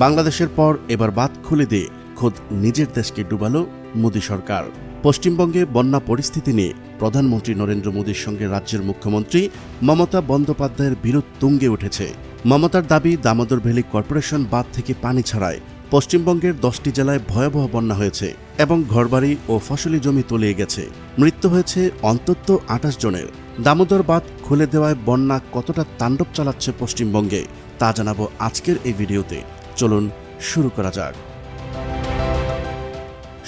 বাংলাদেশের পর এবার বাদ খুলে দিয়ে খোদ নিজের দেশকে ডুবালো মোদী সরকার। পশ্চিমবঙ্গে বন্যা পরিস্থিতি নিয়ে প্রধানমন্ত্রী নরেন্দ্র মোদীর সঙ্গে রাজ্যের মুখ্যমন্ত্রী মমতা বন্দ্যোপাধ্যায়ের বিরোধ তুঙ্গে উঠেছে। মমতার দাবি দামোদর ভ্যালি কর্পোরেশন বাঁধ থেকে পানি ছাড়ায় পশ্চিমবঙ্গের দশটি জেলায় ভয়াবহ বন্যা হয়েছে এবং ঘরবাড়ি ও ফসলি জমি তলিয়ে গেছে। মৃত্যু হয়েছে অন্তত আঠাশ জনের। দামোদর বাঁধ খুলে দেওয়ায় বন্যা কতটা তাণ্ডব চালাচ্ছে পশ্চিমবঙ্গে তা জানাব আজকের এই ভিডিওতে। চলুন শুরু করা যাক।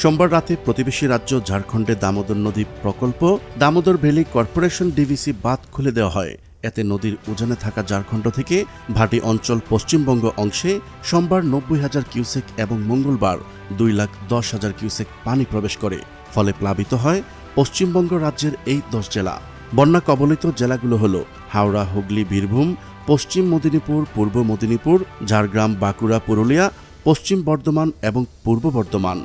সোমবার রাতে প্রতিবেশী রাজ্য ঝাড়খণ্ডে দামোদর নদী প্রকল্প, দামোদর ভ্যালি কর্পোরেশন ডিভিসি বাঁধ খুলে দেওয়া হয়। এতে নদীর উজানে থাকা ঝাড়খণ্ড থেকে ভাটি অঞ্চল পশ্চিমবঙ্গ অংশে সোমবার নব্বই হাজার কিউসেক এবং মঙ্গলবার দুই লাখ দশ হাজার কিউসেক পানি প্রবেশ করে। ফলে প্লাবিত হয় পশ্চিমবঙ্গ রাজ্যের এই দশ জেলা। বন্যা কবলিত জেলাগুলো হল হাওড়া, হুগলি, বীরভূম, পশ্চিম মেদিনীপুর, পূর্ব মেদিনীপুর, ঝাড়গ্রাম, বাঁকুড়া, পুরুলিয়া, পশ্চিম বর্ধমান এবং পূর্ব বর্ধমান।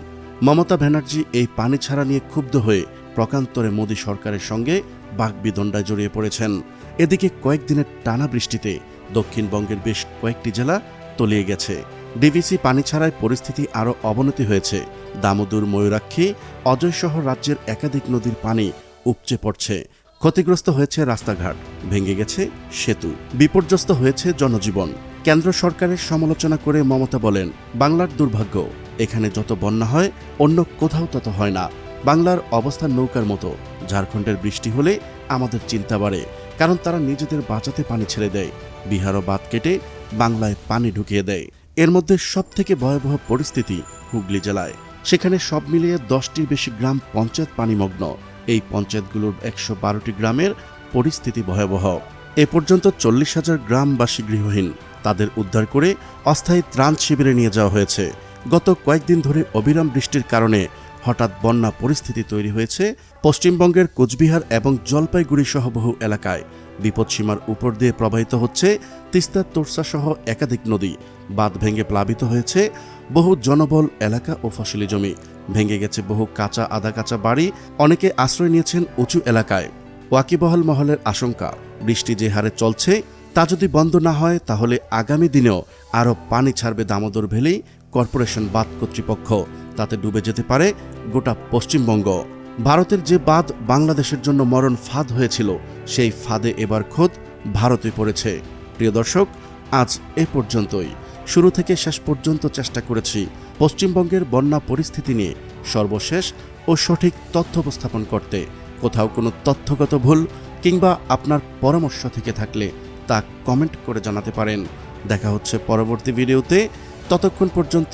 মমতা ব্যানার্জি এই পানি ছাড়া নিয়ে ক্ষুব্ধ হয়ে প্রকান্তরে মোদী সরকারের সঙ্গে বাগবিদণ্ডায় জড়িয়ে পড়েছেন। এদিকে কয়েকদিনের টানা বৃষ্টিতে দক্ষিণবঙ্গের বেশ কয়েকটি জেলা তলিয়ে গেছে। ডিভিসি পানি ছাড়ায় পরিস্থিতি আরও অবনতি হয়েছে। দামোদর, ময়ূরাক্ষী অজয়সহ রাজ্যের একাধিক নদীর পানি উপচে পড়ছে। ক্ষতিগ্রস্ত হয়েছে রাস্তাঘাট, ভেঙে গেছে সেতু, বিপর্যস্ত হয়েছে জনজীবন। কেন্দ্র সরকারের সমালোচনা করে মমতা বলেন, বাংলার দুর্ভাগ্য, এখানে যত বন্যা হয়, অন্য কোথাও তত হয় না। বাংলার অবস্থান নৌকার মতো। ঝাড়খণ্ডের বৃষ্টি হলে আমাদের চিন্তা বাড়ে, কারণ তারা নিজেদের বাঁচাতে পানি ছেড়ে দেয়। বিহারও বাদ কেটে বাংলায় পানি ঢুকিয়ে দেয়। এর মধ্যে সবথেকে ভয়াবহ পরিস্থিতি হুগলি জেলায়। সেখানে সব মিলিয়ে দশটির বেশি গ্রাম পঞ্চায়েত পানিমগ্ন। এই পঞ্চায়েতগুলোর একশো বারোটি গ্রামের পরিস্থিতি ভয়াবহ। এ পর্যন্ত চল্লিশ হাজার গ্রামবাসী গৃহহীন। তাদের উদ্ধার করে অস্থায়ী ত্রাণ শিবিরে নিয়ে যাওয়া হয়েছে। গত কয়েকদিন ধরে অবিরাম বৃষ্টির কারণে হঠাৎ বন্যা পরিস্থিতি তৈরি হয়েছে পশ্চিমবঙ্গের কোচবিহার এবং জলপাইগুড়ি সহ বহু এলাকায়। বিপদসীমার উপর দিয়ে প্রবাহিত হচ্ছে তিস্তা তোরসা সহ একাধিক নদী। বাঁধ ভেঙে প্লাবিত হয়েছে বহু জনবল এলাকা ও ফসলি জমি। ভেঙে গেছে বহু কাঁচা আধা কাঁচা বাড়ি। অনেকে আশ্রয় নিয়েছেন উঁচু এলাকায়। ওয়াকিবহাল মহলের আশঙ্কা, বৃষ্টি যে হারে চলছে তা যদি বন্ধ না হয় তাহলে আগামী দিনেও আরও পানি ছাড়বে দামোদর ভ্যালি কর্পোরেশন বাঁধ কর্তৃপক্ষ। তাতে ডুবে যেতে পারে গোটা পশ্চিমবঙ্গ। ভারতের যে বাঁধ বাংলাদেশের জন্য মরণ ফাঁদ হয়েছিল, সেই ফাঁদে এবার খোদ ভারতে পড়েছে। প্রিয় দর্শক, আজ এ পর্যন্তই। শুরু থেকে শেষ পর্যন্ত চেষ্টা করেছি পশ্চিমবঙ্গের বন্যা পরিস্থিতি নিয়ে সর্বশেষ ও সঠিক তথ্য উপস্থাপন করতে। কোথাও কোনো তথ্যগত ভুল কিংবা আপনার পরামর্শ থেকে থাকলে তা কমেন্ট করে জানাতে পারেন। দেখা হচ্ছে পরবর্তী ভিডিওতে। ততক্ষণ পর্যন্ত